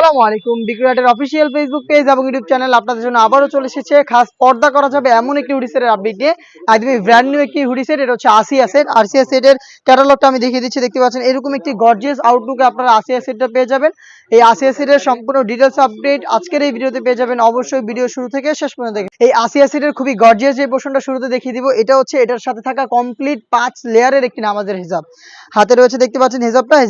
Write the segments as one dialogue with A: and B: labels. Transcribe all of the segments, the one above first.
A: আসসালামু আলাইকুম। বিক্রয়াটের পেয়ে যাবেন। অবশ্যই ভিডিও শুরু থেকে শেষ পর্যন্ত খুবই গর্জিয়াস যে শুরুতে দেখিয়ে দিব, এটা হচ্ছে এটার সাথে থাকা কমপ্লিট পাঁচ লেয়ারের একটি রয়েছে, দেখতে পাচ্ছেন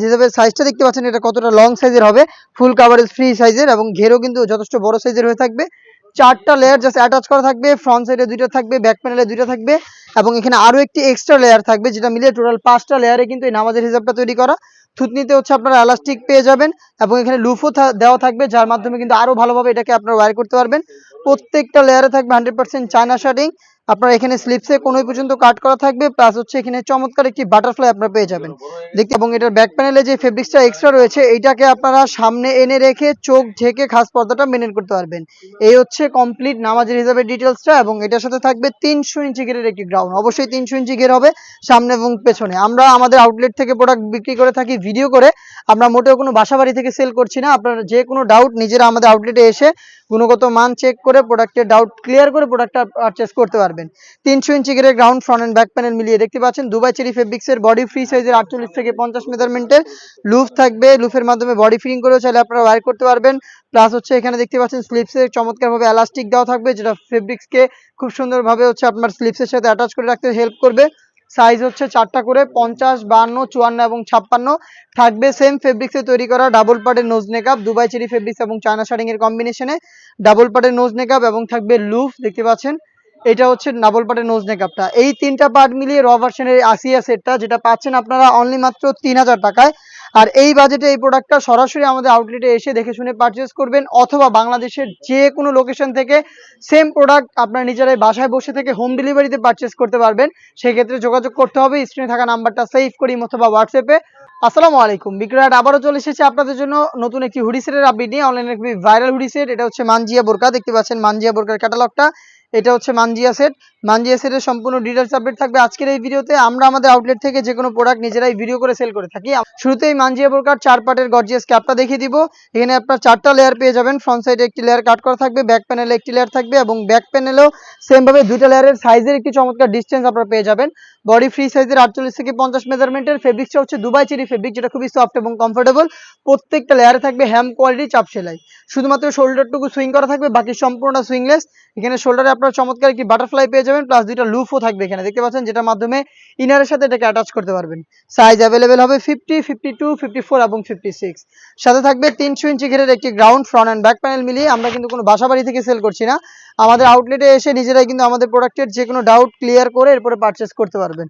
A: হিসাবের সাইজটা দেখতে পাচ্ছেন, এটা কতটা লং সাইজের হবে। ফুল কাভারেজ ফ্রি সাইজের এবং ঘেরও কিন্তু যথেষ্ট বড় সাইজের হয়ে থাকবে। চারটা লেয়ার জাস্ট অ্যাটাচ করা থাকবে ফ্রন্ট সাইডে দুইটা থাকবে ব্যাক প্যানেলে দুইটা থাকবে এবং এখানে আরও একটি এক্সট্রা লেয়ার থাকবে যেটা মিলিয়ে টোটাল পাঁচটা লেয়ারে কিন্তু এই নামাজের হিসাবটা তৈরি করা। থুতনিতে হচ্ছে আপনারা এলাস্টিক পেয়ে যাবেন এবং এখানে লুফও দেওয়া থাকবে যার মাধ্যমে কিন্তু আরও ভালোভাবে এটাকে আপনারা ওয়্যার করতে পারবেন। প্রত্যেকটা লেয়ারে থাকবে হান্ড্রেড পার্সেন্ট চায়না শার্টিং আপনার এখানে স্লিপসে কোনো পর্যন্ত কাট করা থাকবে প্লাস হচ্ছে এখানে চমৎকার একটি বাটারফ্লাই আপনারা পেয়ে যাবেন। দেখতে এবং এটার ব্যাক প্যানেলে যে ফেব্রিক্সটা এক্সট্রা রয়েছে এইটাকে আপনারা সামনে এনে রেখে চোখ ঢেকে খাস পর্দাটা মেনটেন করতে পারবেন। এই হচ্ছে কমপ্লিট নামাজের হিসাবে ডিটেলসটা এবং এটার সাথে থাকবে তিনশো ইঞ্চি গেরের একটি গ্রাউন্ড অবশ্যই তিনশো ইঞ্চি গের হবে সামনে এবং পেছনে। আমরা আমাদের আউটলেট থেকে প্রোডাক্ট বিক্রি করে থাকি ভিডিও করে। আমরা মোটেও কোনো বাসাবাড়ি থেকে সেল করছি না। আপনারা যে কোনো ডাউট নিজেরা আমাদের আউটলেটে এসে গুণগত মান চেক করে প্রোডাক্টের ডাউট ক্লিয়ার করে প্রোডাক্টটা পারচেস করতে পারবেন। তিনশো inch গেরের ground front and back panel মিলিয়ে দেখতে পাচ্ছেন। দুবাই চেরি ফেব্রিক্সের বডি ফ্রি সাইজের আটচল্লিশ থেকে পঞ্চাশ মেজারমেন্টের লুফ থাকবে। লুফের মাধ্যমে বডি ফিটিং করেও চাইলে আপনারা ওয়ার করতে পারবেন। প্লাস হচ্ছে এখানে দেখতে পাচ্ছেন স্লিপসের চমৎকারভাবে এলাস্টিক দেওয়া থাকবে, যেটা ফেব্রিক্সকে খুব সুন্দরভাবে হচ্ছে আপনার স্লিপসের সাথে অ্যাটাচ করে রাখতে হেল্প করবে। সাইজ হচ্ছে চারটা করে, পঞ্চাশ বান্ন চুয়ান্ন এবং ছাপ্পান্ন। থাকবে সেম ফেব্রিক্সে তৈরি করা ডাবল পার্টের নোজ নেকআপ দুবাই চেরি ফেব্রিক্স এবং চায়না শার্টিং এর কম্বিনেশনে ডাবল পার্টের নোজ নেকআপ এবং থাকবে লুফ দেখতে পাচ্ছেন। এটা হচ্ছে ডাবল পার্টের নোজ নেকআপটা এই তিনটা পার্ট মিলিয়ে র ভার্সনের আসিয়া সেটটা যেটা পাচ্ছেন আপনারা অনলি মাত্র তিন হাজার টাকায়। আর এই বাজেটে এই প্রোডাক্টটা সরাসরি আমাদের আউটলেটে এসে দেখে শুনে পারচেস করবেন, অথবা বাংলাদেশের যে কোনো লোকেশন থেকে সেম প্রোডাক্ট আপনার নিজেরাই বাসায় বসে থেকে হোম ডেলিভারিতে পারচেস করতে পারবেন। সেক্ষেত্রে যোগাযোগ করতে হবে স্ক্রিনে থাকা নাম্বারটা সেভ করি অথবা হোয়াটসঅ্যাপে আসসালামু আলাইকুম বিক্রয়াট আবারও চলে এসেছে আপনাদের জন্য নতুন একটি হুডি সেটের আপডেট নিয়ে। অনলাইনে একটি ভাইরাল হুডি সেট এটা হচ্ছে মানজিয়া বোরকা। দেখতে পাচ্ছেন মানজিয়া বোরকার ক্যাটালগটা এটা হচ্ছে মানজিয়া সেট মানজিয়া সেটের সম্পূর্ণ ডিটেলস আপডেট থাকবে আজকের এই ভিডিওতে। আমরা আমাদের আউটলেট থেকে যে কোনো প্রোডাক্ট নিজেরাই ভিডিও করে সেল করে থাকি। শুরুতেই মানজিয়া বোরকার চার পার্টের গর্জিয়াস ক্যাপটা দেখিয়ে দিব। এখানে আপনার চারটা লেয়ার পেয়ে যাবেন। ফ্রন্ট সাইডে একটি লেয়ার কাট করা থাকবে ব্যাক প্যানেলে একটি লেয়ার থাকবে এবং ব্যাক প্যানেলেও সেম ভাবে দুইটা লেয়ারের সাইজের একটি চমৎকার ডিস্টেন্স আপনারা পেয়ে যাবেন। বডি ফ্রি সাইজের আটচল্লিশ থেকে পঞ্চাশ মেজারমেন্টের ফেব্রিক্সটা হচ্ছে দুবাই চেরি ফেব্রিক যেটা খুবই সফট এবং কমফোর্টেবল প্রত্যেকটা লেয়ারে থাকবে হ্যাম কোয়ালিটি চাপ সেলাই। শুধুমাত্র শোল্ডারটুকু সুইং করা থাকবে, বাকি সম্পূর্ণ সুইংলেস এখানে শোল্ডারে আপনার চমৎকার একটি বাটারফ্লাই পেয়ে যাবেন প্লাস দুইটা লুফও থাকবে এখানে। দেখতে পাচ্ছেন, যেটার মাধ্যমে ইনারের সাথে এটাকে অ্যাটাচ করতে পারবেন। সাইজ অ্যাভেলেবেল হবে fifty fifty two fifty four এবং ফিফটি সিক্স সাথে থাকবে তিনশো ইঞ্চি ঘেরের একটি ground front and back panel মিলিয়ে আমরা কিন্তু কোনো বাসা বাড়ি থেকে সেল করছি না। আমাদের আউটলেটে এসে নিজেরাই কিন্তু আমাদের প্রোডাক্টের যে কোনো ডাউট ক্লিয়ার করে এরপরে পারচেস করতে পারবেন।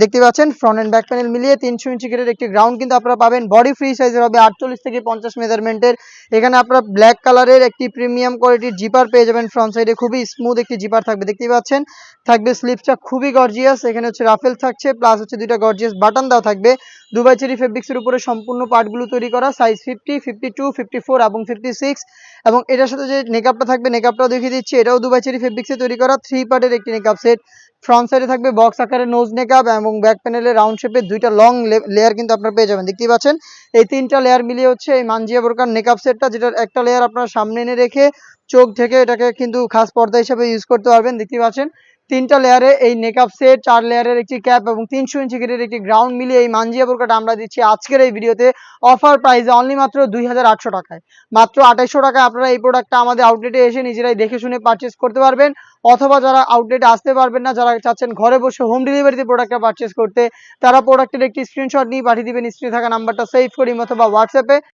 A: দেখতে পাচ্ছেন ফ্রন্ট অ্যান্ড ব্যাক প্যানেল মিলিয়ে তিনশো ইঞ্চি ঘেরের একটি গ্রাউন্ড কিন্তু আপনারা পাবেন। বডি ফ্রি সাইজের হবে আটচল্লিশ থেকে পঞ্চাশ মেজারমেন্টের এখানে আপনারা ব্ল্যাক কালারের একটি প্রিমিয়াম কোয়ালিটির জিপার পেয়ে যাবেন ফ্রন্ট সাইডে খুবই স্মুথ একটি জিপার থাকবে, দেখতেই পাচ্ছেন? থাকবে স্লিপসটা খুবই গর্জিয়াস এখানে হচ্ছে রাফেল থাকছে প্লাস হচ্ছে দুইটা গর্জিয়াস বাটন দেওয়া থাকবে। দুবাই চেরি ফেব্রিক্সের উপরে সম্পূর্ণ পার্টগুলো তৈরি করা size fifty fifty two fifty four এবং ফিফটি সিক্স এবং এটার সাথে যে নেকআপটা থাকবে নেকআপটাও দেখিয়ে দিচ্ছি, এটাও দুবাই চেরি ফেব্রিক্সে তৈরি করা থ্রি পার্টের একটি নেকআপ সেট ফ্রন্ট সাইডে থাকবে বক্স আকারের নোজ নেকআপ এবং ব্যাক প্যানেলে রাউন্ড শেপের দুইটা লং লেয়ার কিন্তু আপনারা পেয়ে যাবেন। দেখতেই পাচ্ছেন? এই তিনটা লেয়ার মিলিয়ে হচ্ছে এই মানজিয়া বোরকার নেকআপ সেটটা যেটা একটা লেয়ার আপনারা সামনে এনে রেখে চোখ থেকে এটাকে কিন্তু খাস পর্দা হিসেবে ইউজ করতে পারবেন। দেখতেই পাচ্ছেন? তিনটা লেয়ারে এই নেকআপ সেট চার লেয়ারের একটি ক্যাপ এবং তিনশো ইঞ্চি গেটের একটি গ্রাউন্ড মিলিয়ে এই মানজিয়া বোরকাটা আমরা দিচ্ছি আজকের এই ভিডিওতে অফার প্রাইসে অনলি মাত্র দুই হাজার আটশো টাকায়। মাত্র আঠাইশশো টাকায় আপনারা এই প্রোডাক্টটা আমাদের আউটলেটে এসে নিজেরাই দেখে শুনে পারচেস করতে পারবেন। অথবা যারা আউটলেটে আসতে পারবেন না, যারা চাচ্ছেন ঘরে বসে হোম ডেলিভারিতে প্রোডাক্টটা পারচেস করতে, তারা প্রোডাক্টের একটি স্ক্রিনশট নিয়ে পাঠিয়ে দিবেন। স্ক্রিনে থাকা নাম্বারটা সেভ করি অথবা হোয়াটসঅ্যাপে